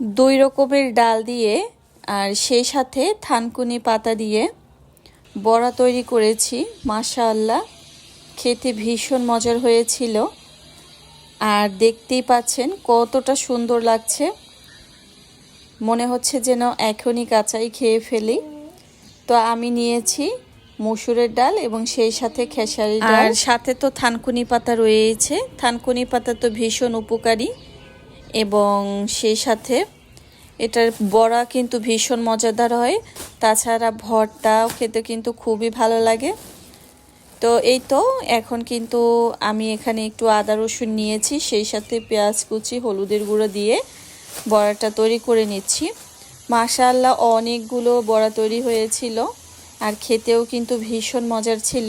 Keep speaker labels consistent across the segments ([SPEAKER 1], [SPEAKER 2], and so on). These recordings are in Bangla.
[SPEAKER 1] দুই রকমের ডাল দিয়ে আর সেই সাথে থানকুনি পাতা দিয়ে বড়া তৈরি করেছি, মাশাআল্লাহ। খেতে ভীষণ মজার হয়েছিল। আর দেখতেই পাচ্ছেন কতটা সুন্দর লাগছে। মনে হচ্ছে যেন এখনই কাঁচাই খেয়ে ফেলি। তো আমি নিয়েছি মসুরের ডাল এবং সেই সাথে খেসারি ডাল। সাথে তো থানকুনি পাতা রয়েছে। থানকুনি পাতা তো ভীষণ উপকারী। এবং সেই সাথে এটার বড়া কিন্তু ভীষণ মজাদার হয়। তাছাড়া ভর্তাও খেতে কিন্তু খুবই ভালো লাগে। তো এই তো, এখন কিন্তু আমি এখানে একটু আদা রসুন নিয়েছি, সেই সাথে পেঁয়াজ কুচি, হলুদের গুঁড়ো দিয়ে বড়াটা তৈরি করে নিচ্ছি। মাশাল্লাহ অনেকগুলো বড়া তৈরি হয়েছিল আর খেতেও কিন্তু ভীষণ মজার ছিল।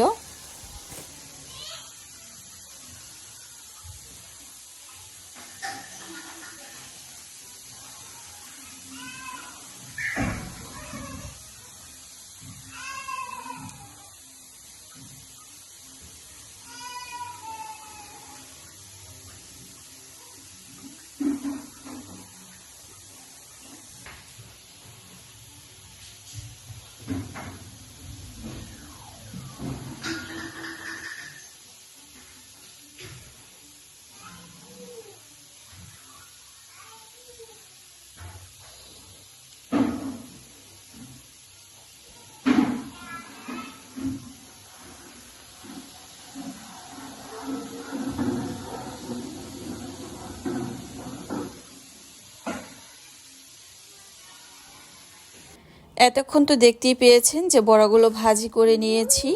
[SPEAKER 1] এতক্ষণ তো দেখতেই পেয়েছেন যে বড়াগুলো ভাজি করে নিয়েছি।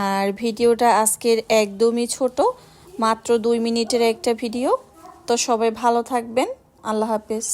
[SPEAKER 1] আর ভিডিওটা আজকের একদমই ছোট, মাত্র দুই মিনিটের একটা ভিডিও। তো সবাই ভালো থাকবেন। আল্লাহ হাফেজ।